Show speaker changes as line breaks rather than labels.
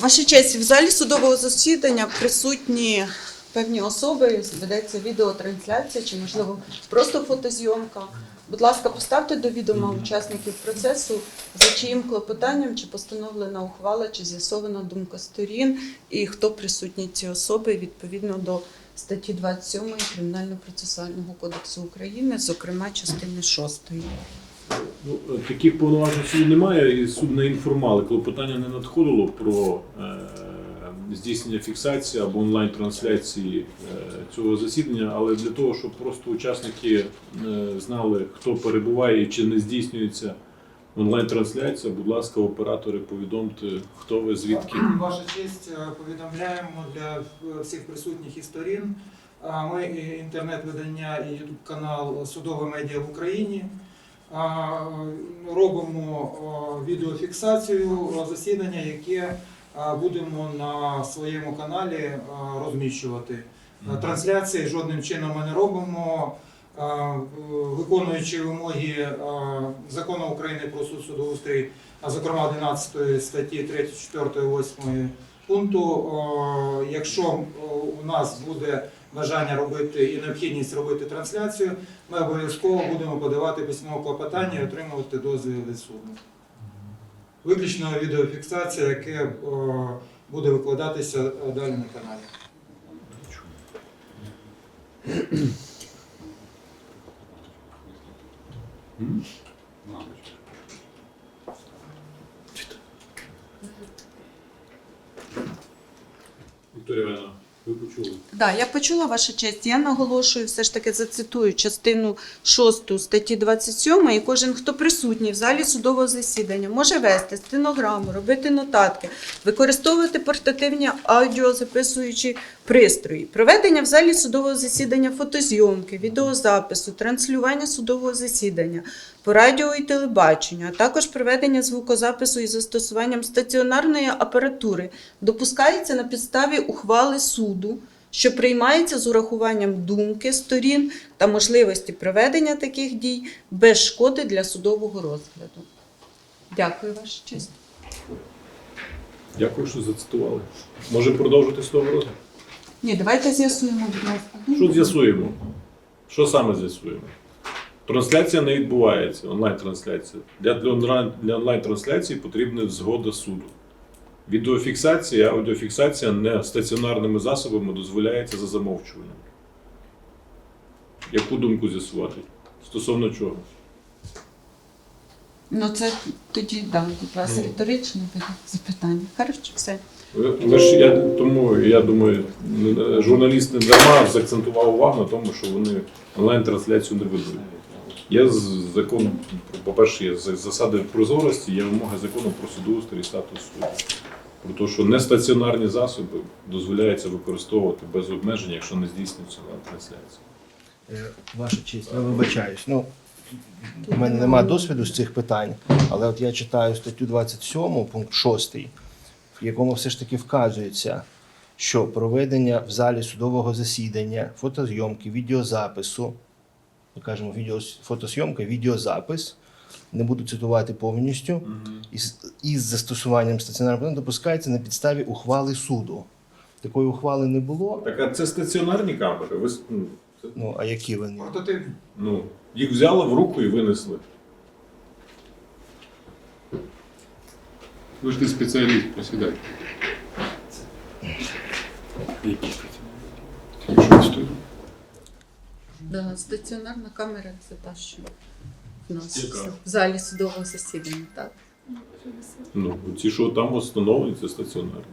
Ваша честь, в залі судового засідання присутні певні особи, ведеться відеотрансляція чи, можливо, просто фотозйомка. Будь ласка, поставте до відома учасників процесу, за чиїм клопотанням чи постановлена ухвала, чи з'ясована думка сторін, і хто присутні ці особи відповідно до статті 27 Кримінально-процесуального кодексу України, зокрема частини 6.
Ну, е, таких повноважень суду немає, і суд не інформували. Клопотання не надходило про е, здійснення фіксації або онлайн-трансляції е, цього засідання, але для того, щоб просто учасники е, знали, хто перебуває чи не здійснюється онлайн-трансляція, будь ласка, оператори, повідомте, хто ви, звідки.
Ваша честь, е, повідомляємо для е, всіх присутніх і сторін. Ми інтернет-видання і ютуб канал Судове медіа в Україні. А, Робимо відеофіксацію засідання, яке будемо на своєму каналі розміщувати. Трансляції жодним чином ми не робимо. Виконуючи вимоги закону України про суд судоустрій, а зокрема 11 статті 3, 4, 8 пункту, якщо у нас буде бажання робити і необхідність робити трансляцію, ми обов'язково будемо подавати письмове клопотання і отримувати дозвіл від суду. Виключно відеофіксація, яке буде викладатися е, далі на каналі.
Вікторія Івановна, ви почули?
Да, я почула ваша честь. Я наголошую, все ж таки зацитую частину 6 статті 27, і кожен, хто присутній в залі судового засідання, може вести стенограму, робити нотатки, використовувати портативні аудіозаписуючі пристрої, проведення в залі судового засідання фотозйомки, відеозапису, транслювання судового засідання по радіо і телебаченню, а також проведення звукозапису із застосуванням стаціонарної апаратури допускається на підставі ухвали суду, що приймається з урахуванням думки сторін та можливості проведення таких дій без шкоди для судового розгляду. Дякую, ваша честь.
Дякую, що зацитували. Може продовжити судовий розгляд?
Ні, давайте з'ясуємо, будь ласка.
Що з'ясуємо? Що саме з'ясуємо? Трансляція не відбувається, онлайн-трансляція. Для, для онлайн-трансляції потрібна згода суду. Відеофіксація, аудіофіксація не стаціонарними засобами дозволяється за замовчуванням. Яку думку з'ясувати? Стосовно чого?
Ну це тоді, да, будь ласка,
Ну.
риторичне запитання. Хорошо, все.
Ви, ж, я, тому я думаю, журналіст не дарма закцентував увагу на тому, що вони онлайн-трансляцію не ведуть. Є з- закон, по-перше, є засади прозорості, є вимоги закону про судоустрій і статус суду. Про те, що нестаціонарні засоби дозволяється використовувати без обмежень, якщо не здійснюється онлайн-трансляція.
Е, Ваша честь, я вибачаюсь. Ну, у мене немає досвіду з цих питань, але от я читаю статтю 27, пункт 6, в якому все ж таки вказується, що проведення в залі судового засідання, фотозйомки, відеозапису, ми кажемо відео, фотозйомка, відеозапис, не буду цитувати повністю, із, із застосуванням стаціонарного плану допускається на підставі ухвали суду. Такої ухвали не було.
Так, а це стаціонарні камери. Ви, ну,
Ну, а які вони?
Портативні.
ну, їх взяли в руку і винесли.
Ви ж не спеціаліст, присідайте. Що
Да, стаціонарна камера це та, що в нас
Яка?
в залі судового засідання, так.
Ну, ті, що там встановлені, це стаціонарні.